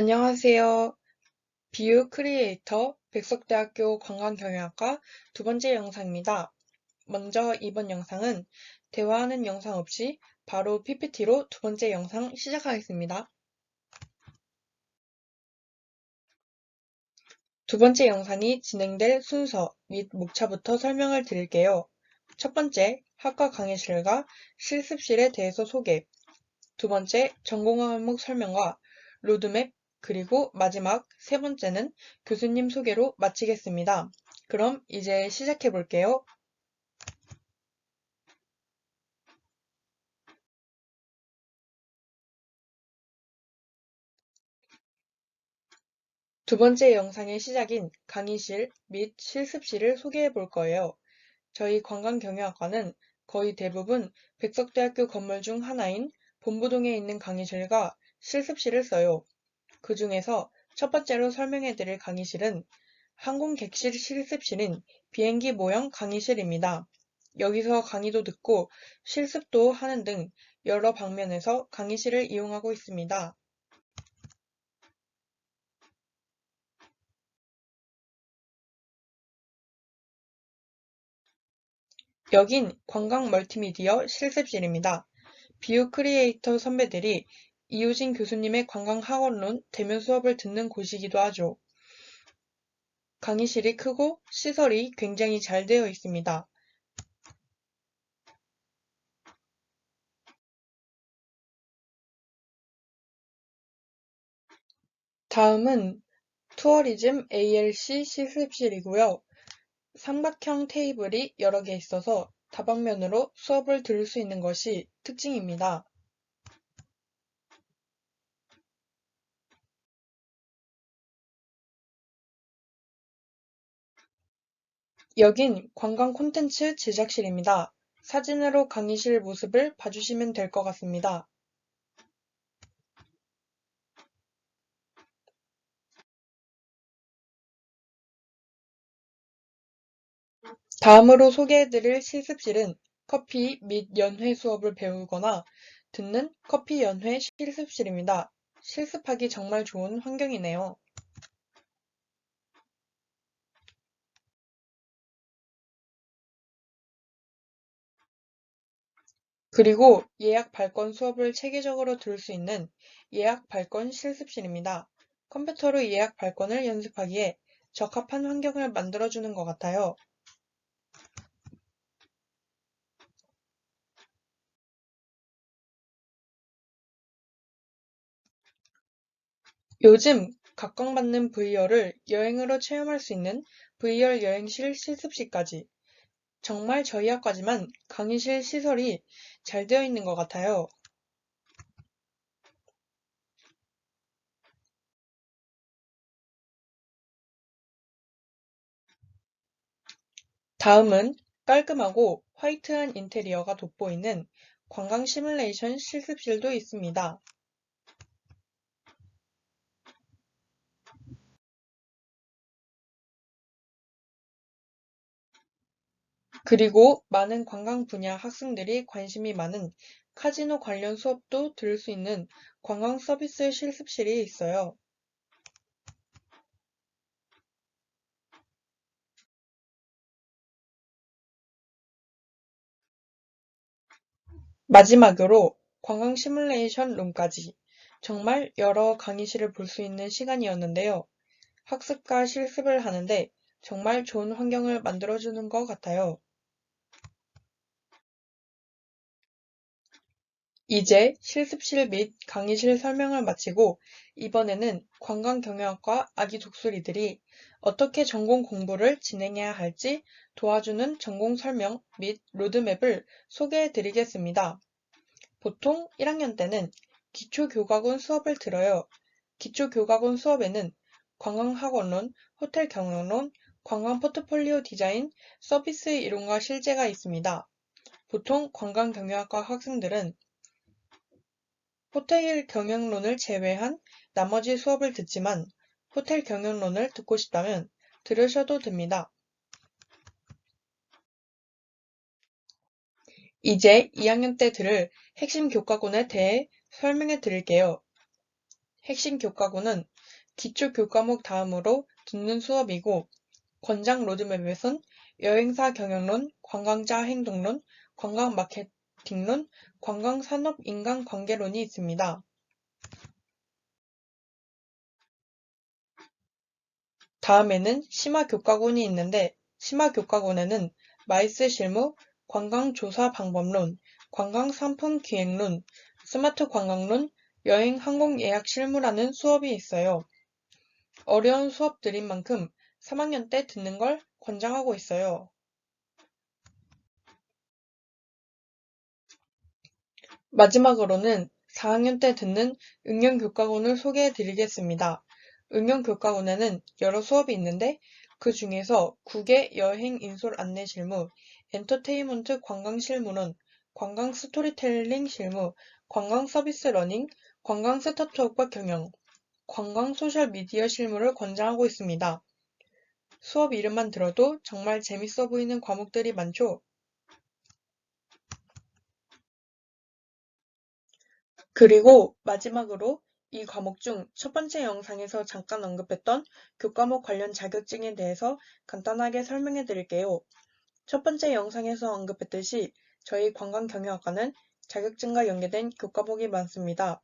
안녕하세요. 비유 크리에이터 백석대학교 관광경영학과 두 번째 영상입니다. 먼저 이번 영상은 대화하는 영상 없이 바로 PPT로 두 번째 영상 시작하겠습니다. 두 번째 영상이 진행될 순서 및 목차부터 설명을 드릴게요. 첫 번째, 학과 강의실과 실습실에 대해서 소개. 두 번째, 전공 과목 설명과 로드맵 그리고 마지막 세 번째는 교수님 소개로 마치겠습니다. 그럼 이제 시작해 볼게요. 두 번째 영상의 시작인 강의실 및 실습실을 소개해 볼 거예요. 저희 관광경영학과는 거의 대부분 백석대학교 건물 중 하나인 본부동에 있는 강의실과 실습실을 써요. 그 중에서 첫 번째로 설명해 드릴 강의실은 항공객실 실습실인 비행기 모형 강의실입니다. 여기서 강의도 듣고 실습도 하는 등 여러 방면에서 강의실을 이용하고 있습니다. 여긴 관광 멀티미디어 실습실입니다. 비유 크리에이터 선배들이 이우진 교수님의 관광학원론 대면 수업을 듣는 곳이기도 하죠. 강의실이 크고 시설이 굉장히 잘 되어 있습니다. 다음은 투어리즘 ALC 실습실이고요. 삼각형 테이블이 여러 개 있어서 다방면으로 수업을 들을 수 있는 것이 특징입니다. 여긴 관광 콘텐츠 제작실입니다. 사진으로 강의실 모습을 봐주시면 될 것 같습니다. 다음으로 소개해드릴 실습실은 커피 및 연회 수업을 배우거나 듣는 커피 연회 실습실입니다. 실습하기 정말 좋은 환경이네요. 그리고 예약 발권 수업을 체계적으로 들을 수 있는 예약 발권 실습실입니다. 컴퓨터로 예약 발권을 연습하기에 적합한 환경을 만들어 주는 것 같아요. 요즘 각광받는 VR을 여행으로 체험할 수 있는 VR 여행실 실습실까지 정말 저희 학과지만 강의실 시설이 잘 되어 있는 것 같아요. 다음은 깔끔하고 화이트한 인테리어가 돋보이는 관광 시뮬레이션 실습실도 있습니다. 그리고 많은 관광 분야 학생들이 관심이 많은 카지노 관련 수업도 들을 수 있는 관광 서비스 실습실이 있어요. 마지막으로 관광 시뮬레이션 룸까지 정말 여러 강의실을 볼 수 있는 시간이었는데요. 학습과 실습을 하는데 정말 좋은 환경을 만들어주는 것 같아요. 이제 실습실 및 강의실 설명을 마치고 이번에는 관광경영학과 아기 독수리들이 어떻게 전공 공부를 진행해야 할지 도와주는 전공 설명 및 로드맵을 소개해 드리겠습니다. 보통 1학년 때는 기초교과군 수업을 들어요. 기초교과군 수업에는 관광학원론, 호텔 경영론, 관광 포트폴리오 디자인, 서비스 이론과 실제가 있습니다. 보통 관광경영학과 학생들은 호텔 경영론을 제외한 나머지 수업을 듣지만 호텔 경영론을 듣고 싶다면 들으셔도 됩니다. 이제 2학년 때 들을 핵심 교과군에 대해 설명해 드릴게요. 핵심 교과고는 기초 교과목 다음으로 듣는 수업이고 권장 로드맵에선 여행사 경영론, 관광자 행동론, 관광 마케팅 론, 관광 산업 인간 관계론이 있습니다. 다음에는 심화 교과군이 있는데 심화 교과군에는 마이스 실무, 관광 조사 방법론, 관광 상품 기획론, 스마트 관광론, 여행 항공 예약 실무라는 수업이 있어요. 어려운 수업들인 만큼 3학년 때 듣는 걸 권장하고 있어요. 마지막으로는 4학년 때 듣는 응용교과군을 소개해 드리겠습니다. 응용교과군에는 여러 수업이 있는데 그 중에서 국외 여행 인솔 안내 실무, 엔터테인먼트 관광 실무론, 관광 스토리텔링 실무, 관광 서비스 러닝, 관광 스타트업과 경영, 관광 소셜 미디어 실무를 권장하고 있습니다. 수업 이름만 들어도 정말 재밌어 보이는 과목들이 많죠? 그리고 마지막으로 이 과목 중 첫 번째 영상에서 잠깐 언급했던 교과목 관련 자격증에 대해서 간단하게 설명해 드릴게요. 첫 번째 영상에서 언급했듯이 저희 관광경영학과는 자격증과 연계된 교과목이 많습니다.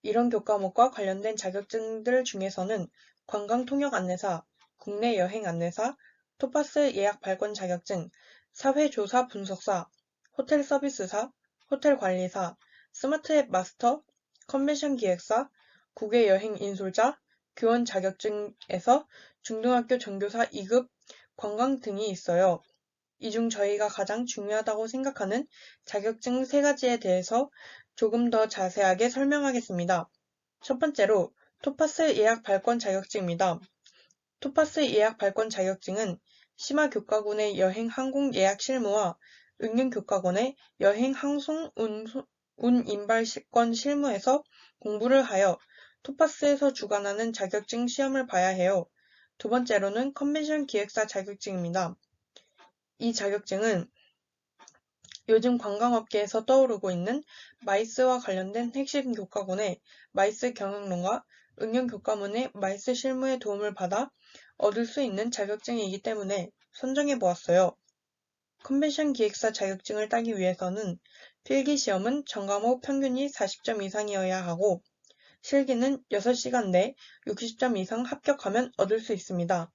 이런 교과목과 관련된 자격증들 중에서는 관광통역 안내사, 국내 여행 안내사, 토파스 예약 발권 자격증, 사회조사 분석사, 호텔 서비스사, 호텔 관리사, 스마트 앱 마스터, 컨벤션 기획사, 국외 여행 인솔자, 교원 자격증에서 중등학교 전교사 2급 관광 등이 있어요. 이 중 저희가 가장 중요하다고 생각하는 자격증 세 가지에 대해서 조금 더 자세하게 설명하겠습니다. 첫 번째로 토파스 예약 발권 자격증입니다. 토파스 예약 발권 자격증은 심화 교과군의 여행 항공 예약 실무와 응용 교과군의 여행 항송 운송 운 인발권 실무에서 공부를 하여 토파스에서 주관하는 자격증 시험을 봐야 해요. 두 번째로는 컨벤션 기획사 자격증입니다. 이 자격증은 요즘 관광업계에서 떠오르고 있는 마이스와 관련된 핵심 교과군의 마이스 경영론과 응용 교과문의 마이스 실무의 도움을 받아 얻을 수 있는 자격증이기 때문에 선정해 보았어요. 컨벤션 기획사 자격증을 따기 위해서는 필기시험은 전과목 평균이 40점 이상이어야 하고 실기는 6시간 내 60점 이상 합격하면 얻을 수 있습니다.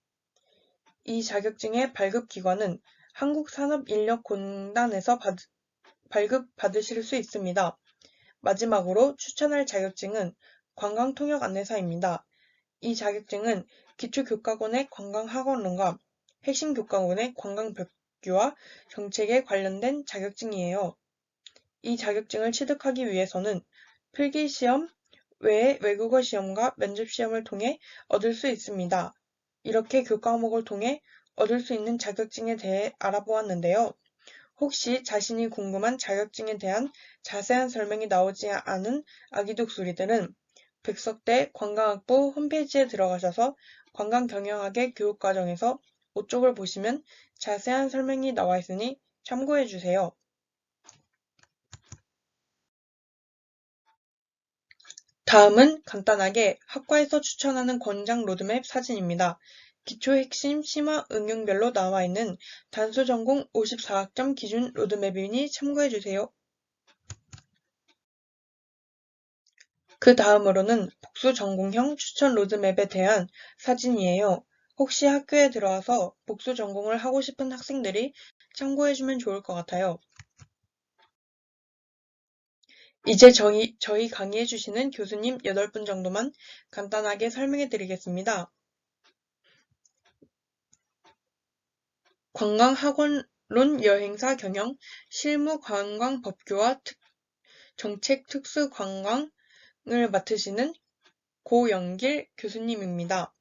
이 자격증의 발급 기관은 한국산업인력공단에서 받, 발급 받으실 수 있습니다. 마지막으로 추천할 자격증은 관광통역 안내사입니다. 이 자격증은 기초교과군의 관광학원론과 핵심 교과군의 관광벽규와 정책에 관련된 자격증이에요. 이 자격증을 취득하기 위해서는 필기시험 외에 외국어 시험과 면접 시험을 통해 얻을 수 있습니다. 이렇게 교과목을 통해 얻을 수 있는 자격증에 대해 알아보았는데요. 혹시 자신이 궁금한 자격증에 대한 자세한 설명이 나오지 않은 아기독수리들은 백석대 관광학부 홈페이지에 들어가셔서 관광경영학의 교육과정에서 5쪽을 보시면 자세한 설명이 나와 있으니 참고해 주세요. 다음은 간단하게 학과에서 추천하는 권장 로드맵 사진입니다. 기초 핵심 심화 응용별로 나와 있는 단수 전공 54학점 기준 로드맵이니 참고해 주세요. 그 다음으로는 복수 전공형 추천 로드맵에 대한 사진이에요. 혹시 학교에 들어와서 복수 전공을 하고 싶은 학생들이 참고해주면 좋을 것 같아요. 이제 저희, 강의해 주시는 교수님 8분 정도만 간단하게 설명해 드리겠습니다. 관광학원론 여행사 경영, 실무 관광 법규와 특, 정책 특수 관광을 맡으시는 고영길 교수님입니다.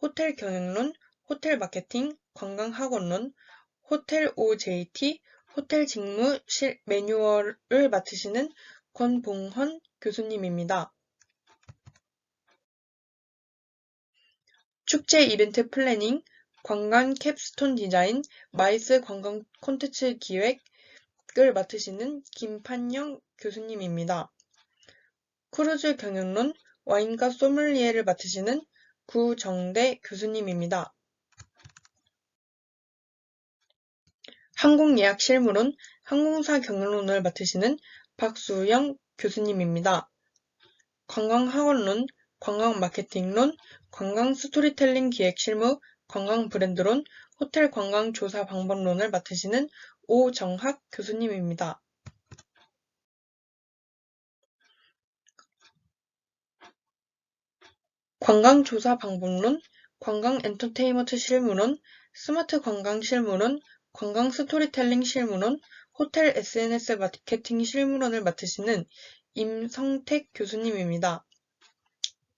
호텔 경영론, 호텔 마케팅, 관광학원론, 호텔 OJT, 호텔 직무실 매뉴얼을 맡으시는 권봉헌 교수님입니다. 축제 이벤트 플래닝, 관광 캡스톤 디자인, 마이스 관광 콘텐츠 기획을 맡으시는 김판영 교수님입니다. 크루즈 경영론, 와인과 소믈리에를 맡으시는 구정대 교수님입니다. 항공예약 실무론, 항공사 경영론을 맡으시는 박수영 교수님입니다. 관광학원론, 관광마케팅론, 관광스토리텔링 기획실무, 관광브랜드론, 호텔 관광조사 방법론을 맡으시는 오정학 교수님입니다. 관광조사 방법론, 관광엔터테인먼트 실무론, 스마트 관광 실무론, 관광 스토리텔링 실무론, 호텔 SNS 마케팅 실무론을 맡으시는 임성택 교수님입니다.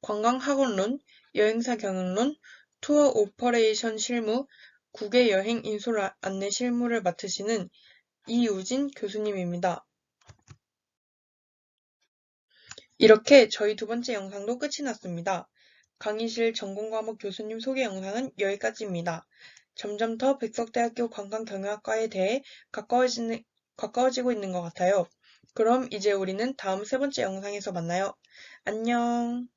관광 학원론, 여행사 경영론, 투어 오퍼레이션 실무, 국외 여행 인솔 안내 실무를 맡으시는 이우진 교수님입니다. 이렇게 저희 두 번째 영상도 끝이 났습니다. 강의실 전공 과목 교수님 소개 영상은 여기까지입니다. 점점 더 백석대학교 관광경영학과에 대해 가까워지는, 가까워지고 있는 것 같아요. 그럼 이제 우리는 다음 세 번째 영상에서 만나요. 안녕.